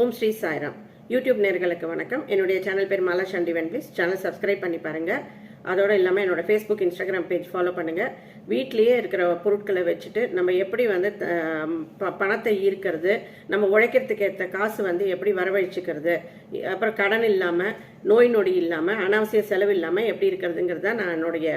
ஓம் Sri Sairam. YouTube நேர்களுக்கு வணக்கம். என்னுடைய சேனல் பேர் மாலா சண்டி வென்பிஸ் சேனல் சப்ஸ்கிரைப் பண்ணி பாருங்க. அதோட இல்லாமல் என்னோடய ஃபேஸ்புக் இன்ஸ்டாகிராம் பேஜ் ஃபாலோ பண்ணுங்கள் வீட்லேயே இருக்கிற பொருட்களை வச்சுட்டு நம்ம எப்படி வந்து பணத்தை ஈர்க்கிறது நம்ம உழைக்கிறதுக்கு ஏற்ற காசு வந்து எப்படி வரவழைச்சிக்கிறது அப்புறம் கடன் இல்லாமல் நோய் நொடி இல்லாமல் அனாவசிய செலவு இல்லாமல் எப்படி இருக்கிறதுங்கிறத நான் என்னுடைய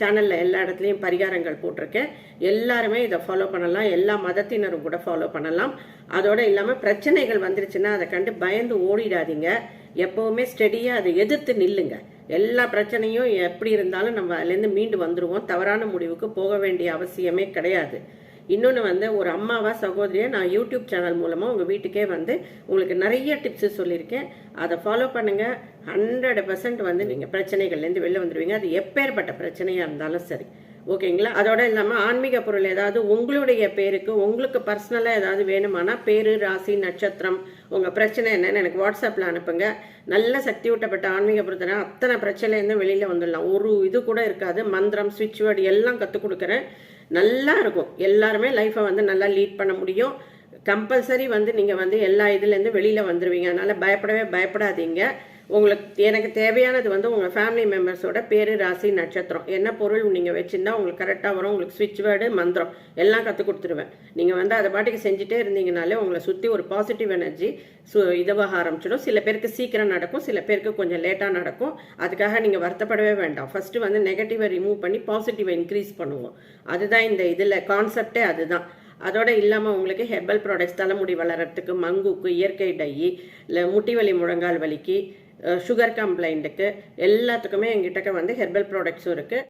சேனலில் எல்லா இடத்துலையும் பரிகாரங்கள் போட்டிருக்கேன். எல்லாருமே இதை ஃபாலோ பண்ணலாம். எல்லா மதத்தினரும் கூட ஃபாலோ பண்ணலாம். அதோடு இல்லாமல் பிரச்சனைகள் வந்துருச்சுன்னா அதை கண்டு பயந்து ஓடிடாதீங்க. எப்போவுமே ஸ்டெடியாக அதை எதிர்த்து நில்லுங்க. எல்லா பிரச்சனையும் எப்படி இருந்தாலும் நம்ம அதுலேருந்து மீண்டு வந்துடுவோம் தவறான முடிவுக்கு போக வேண்டிய அவசியமே கிடையாது. இன்னொன்று வந்து ஒரு அம்மாவா சகோதரியை நான் யூடியூப் சேனல் மூலமாக உங்கள் வீட்டுக்கே வந்து உங்களுக்கு நிறைய டிப்ஸு சொல்லியிருக்கேன். அதை ஃபாலோ பண்ணுங்கள் ஹண்ட்ரட் பர்சன்ட் வந்து நீங்கள் பிரச்சனைகள்லேருந்து வெளில வந்துடுவீங்க அது எப்பேற்பட்ட பிரச்சனையாக இருந்தாலும் சரி. ஓகேங்களா? அதோட இல்லாமல் ஆன்மீக பொருள் ஏதாவது உங்களுடைய பேருக்கு உங்களுக்கு பர்சனலாக ஏதாவது வேணுமானா பேரு ராசி நட்சத்திரம் உங்கள் பிரச்சனை என்னன்னு எனக்கு வாட்ஸ்அப்பில் அனுப்புங்க. நல்ல சக்தி ஊட்டப்பட்ட ஆன்மீக பொருத்தனை அத்தனை பிரச்சனைலேருந்து வெளியில் வந்துடலாம். ஒரு இது கூட இருக்காது. மந்திரம் சுவிட்ச் வேர்டு எல்லாம் கற்றுக் கொடுக்குறேன். நல்லா இருக்கும். எல்லாருமே லைஃப்பை வந்து நல்லா லீட் பண்ண முடியும். கம்பல்சரி வந்து நீங்கள் வந்து எல்லா இதுலேருந்து வெளியில் வந்துடுவீங்க அதனால் பயப்படவே பயப்படாதீங்க. உங்களுக்கு எனக்கு தேவையானது வந்து உங்கள் ஃபேமிலி மெம்பர்ஸோட பேர் ராசி நட்சத்திரம். என்ன பொருள் நீங்கள் வச்சுருந்தா உங்களுக்கு கரெக்டாக வரும். உங்களுக்கு ஸ்விட்ச் வேர்டு மந்திரம். எல்லாம் கற்றுக் கொடுத்துருவேன். நீங்கள் வந்து அதை பாட்டுக்கு செஞ்சுட்டே இருந்தீங்கனாலே உங்களை சுற்றி ஒரு பாசிட்டிவ் எனர்ஜி சு இதுவாக ஆரம்பிச்சிடும். சில பேருக்கு சீக்கிரம் நடக்கும். சில பேருக்கு கொஞ்சம் லேட்டாக நடக்கும். அதுக்காக நீங்கள் வருத்தப்படவே வேண்டாம். ஃபஸ்ட்டு வந்து நெகட்டிவை ரிமூவ் பண்ணி பாசிட்டிவை இன்க்ரீஸ் பண்ணுவோம். அதுதான் இந்த இதில் கான்செப்டே அதுதான். அதோட இல்லாமல் உங்களுக்கு ஹெர்பல் ப்ராடக்ட்ஸ் தலைமுடி வளர்கிறதுக்கு மங்குக்கு இயற்கை டை இல்லை முட்டி வலி முழங்கால் வலிக்கு சுகர் கம்ப்ளைண்ட்டுக்கு எல்லாத்துக்குமே எங்கிட்டக்க வந்து ஹெர்பல் ப்ராடக்ட்ஸும் இருக்குது